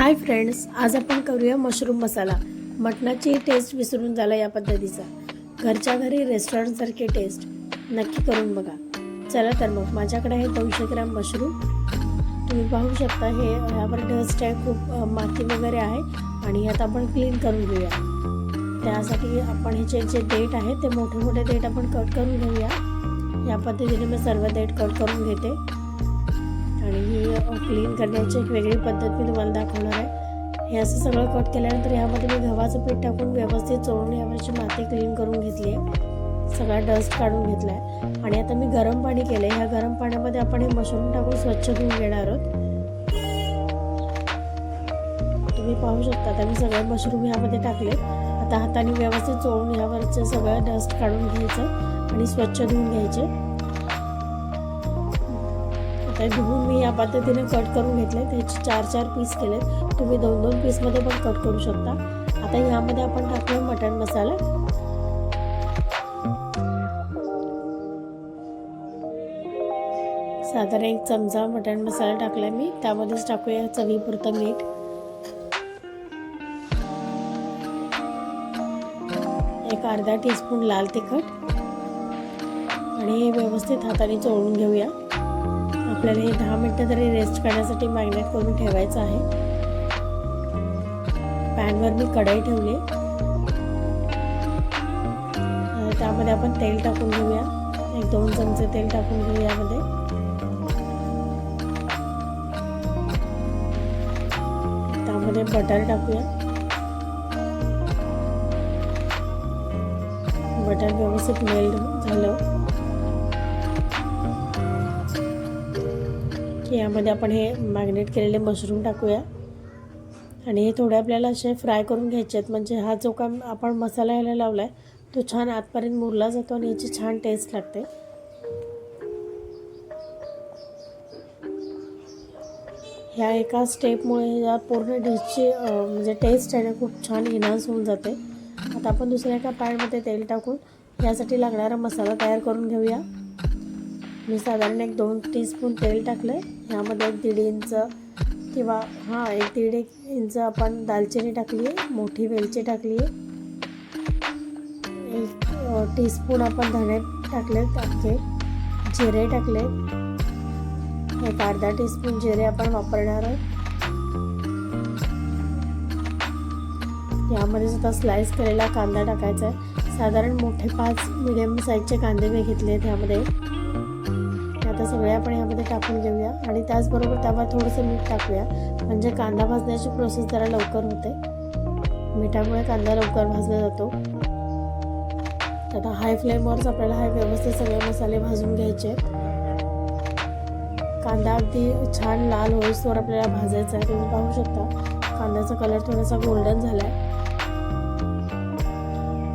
Hi friends आज आपण करूया मशरूम मसाला मटणाची टेस्ट विसरून झाला या पद्धतीचा. घरच्या घरी रेस्टॉरंटसारखी टेस्ट नक्की करून बघा. चला तर मग माझ्याकडे आहे दोनशे ग्रॅम मशरूम तुम्ही पाहू शकता हे ह्यावर डस्ट आहे खूप माती वगैरे आहे. आणि यात आपण क्लीन करून घेऊया. त्यासाठी आपण ह्याचे जे डेट आहे ते मोठे मोठे डेट आपण कट करून घेऊया. या पद्धतीने मी सर्व डेट कट करून घेते. आणि ही क्लीन करण्याची एक वेगळी पद्धत मी तुम्हाला दाखवणार आहे. हे असं सगळं कट केल्यानंतर यामध्ये मी गव्हाचं पीठ टाकून व्यवस्थित चोळून यावरची माती क्लीन करून घेतली आहे सगळा डस्ट काढून घेतला आहे आणि आता मी गरम पाणी केलं आहे ह्या गरम पाण्यामध्ये आपण हे मशरूम टाकून स्वच्छ धुवून घेणार आहोत. तुम्ही पाहू शकता आता मी सगळे मशरूम ह्यामध्ये टाकले आता हाताने व्यवस्थित चोळून ह्यावरचं सगळं डस्ट काढून घ्यायचं आणि स्वच्छ धुवून घ्यायचे. तर धुवून मी या पद्धतीने कट करून घेतले त्याचे चार चार पीस केले तुम्ही दोन दोन पीसमध्ये पण कट करू शकता. आता ह्यामध्ये आपण टाकूया मटण मसाला. साधारण एक चमचा मटण मसाला टाकला मी. त्यामध्येच टाकूया चवीपुरतं मीठ. एक अर्धा टीस्पून लाल तिखट. आणि हे व्यवस्थित हाताने चोळून घेऊया. आपल्याला हे दहा मिनटं तरी रेस्ट करण्यासाठी मॅग्नेट करून ठेवायचं आहे. पॅनवर मी कढई ठेवली. त्यामध्ये आपण तेल टाकून घेऊया. एक दोन चमचे तेल टाकून घेऊ यामध्ये. त्यामध्ये बटर टाकूया. बटर व्यवस्थित मेल्ट झालं. यामध्ये आपण हे मॅग्नेट केलेले मशरूम टाकूया. आणि हे थोडे आपल्याला असे फ्राय करून घ्यायचे आहेत. म्हणजे हा जो का आपण मसाला यायला लावला आहे तो छान आतपर्यंत मुरला जातो आणि याची छान टेस्ट लागते. ह्या एका स्टेपमुळे या पूर्ण डिशची म्हणजे टेस्ट आहे ना खूप छान इन्हान्स होऊन जाते. आता आपण दुसऱ्या एका पॅनमध्ये तेल टाकून यासाठी लागणारा मसाला तयार करून घेऊया. मी साधारण एक दोन टीस्पून तेल टाकलं आहे ह्यामध्ये एक दीड इंच किंवा हां एक दीड एक इंच आपण दालचिनी टाकली आहे मोठी वेलची टाकली आहे. एक टीस्पून आपण धणे टाकले अख्खे जिरे टाकले एक अर्धा टीस्पून जिरे आपण वापरणार आहोत. यामध्ये सुद्धा स्लाइस केलेला कांदा टाकायचा आहे. साधारण मोठे पाच मिडियम साईजचे कांदे मी घेतले आहेत ह्यामध्ये. आता सगळे आपण यामध्ये टाकून घेऊया. आणि त्याचबरोबर त्यावर थोडंसं मीठ टाकूया. म्हणजे कांदा भाजण्याची प्रोसेस जरा लवकर होते. मिठामुळे कांदा लवकर भाजला जातो. आता हाय फ्लेमवरच आपल्याला हाय व्यवस्थित सगळे मसाले भाजून घ्यायचे कांदा अगदी छान लाल होईस्तोवर आपल्याला भाजायचा आहे. तुम्ही पाहू शकता. कांद्याचा कलर थोडासा गोल्डन झाला आहे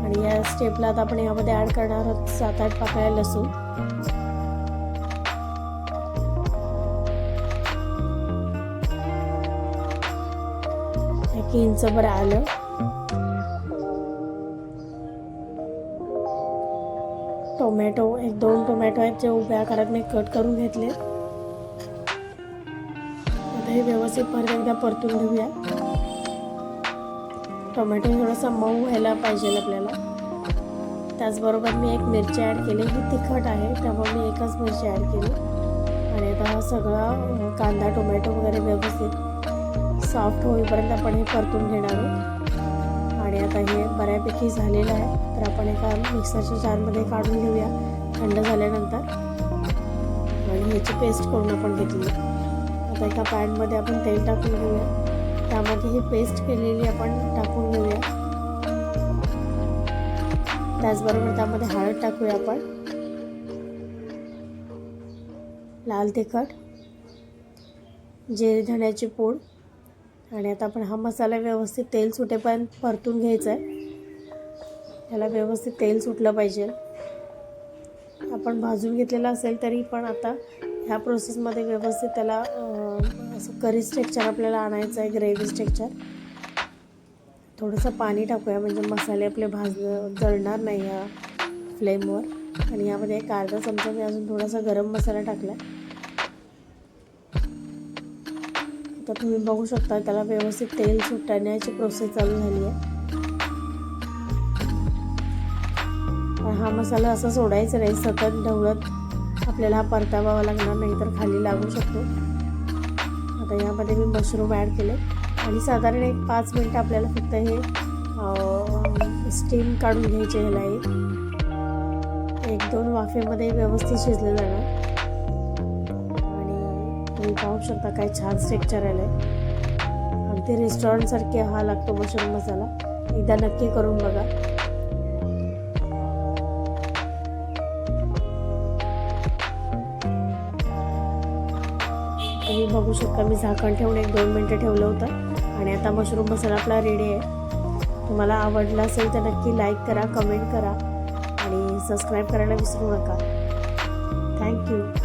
आणि या स्टेपला आता आपण यामध्ये ॲड करणार आहोत सात आठ पाकळ्या लसूण. एक इंच बरं आलं. टोमॅटो एक दोन टोमॅटो आहेत जे उभ्या आकारात मी कट करून घेतले. आता हे व्यवस्थित परत एकदा परतून घेऊया. टोमॅटो थोडासा मऊ व्हायला पाहिजे आपल्याला. त्याचबरोबर मी एक मिरची ॲड केली. ही तिखट आहे त्यामुळे मी एकच मिरची ॲड केली. आणि आता सगळं सगळा कांदा टोमॅटो वगैरे व्यवस्थित सॉफ्ट होईपर्यंत आपण हे परतून घेणार आहोत. आणि आता हे बऱ्यापैकी झालेलं आहे. तर आपण एका मिक्सरच्या जारमध्ये काढून घेऊया. थंड झाल्यानंतर. आणि ह्याची पेस्ट करून आपण घेतली. आता एका पॅनमध्ये आपण तेल टाकून घेऊया. त्यामध्ये ही पेस्ट केलेली आपण टाकून घेऊया. त्याचबरोबर त्यामध्ये हळद टाकूया आपण. लाल तिखट. जिरे धण्याची पूड. आणि आता आपण हा मसाला व्यवस्थित तेल सुटेपर्यंत परतून घ्यायचा आहे. त्याला व्यवस्थित तेल सुटलं पाहिजे. आपण भाजून घेतलेला असेल तरी पण आता ह्या प्रोसेसमध्ये व्यवस्थित त्याला असं करी स्ट्रेक्चर आपल्याला आणायचं आहे ग्रेव्ही स्ट्रेक्चर थोडंसं पाणी टाकूया म्हणजे मसाले आपले भाज जळणार नाही ह्या फ्लेमवर आणि यामध्ये एक अर्धा चमचा मी अजून थोडासा गरम मसाला टाकला तर तुम्ही बघू शकता त्याला व्यवस्थित तेल सुटण्याची प्रोसेस चालू झाली आहे. पण हा मसाला असा सोडायचा नाही सतत ढवळत आपल्याला हा परतावावा लागणार नाही तर खाली लागू शकतो. आता यामध्ये मी मशरूम ॲड केले. आणि साधारण एक पाच मिनटं आपल्याला फक्त हे स्टीम काढून घ्यायचे ह्याला एक दोन वाफेमध्ये व्यवस्थित शिजले जाणार. तुम्ही पाहू शकता काय छान स्ट्रेक्चर आलं आहे. अगदी रेस्टॉरंटसारखे हा लागतो मशरूम मसाला. एकदा नक्की करून बघा. तुम्ही बघू शकता मी झाकण ठेवून एक दोन मिनटं ठेवलं होतं. आणि आता मशरूम मसाला आपला रेडी आहे. तुम्हाला आवडला असेल तर नक्की लाईक करा कमेंट करा. आणि सबस्क्राईब करायला विसरू नका. थँक्यू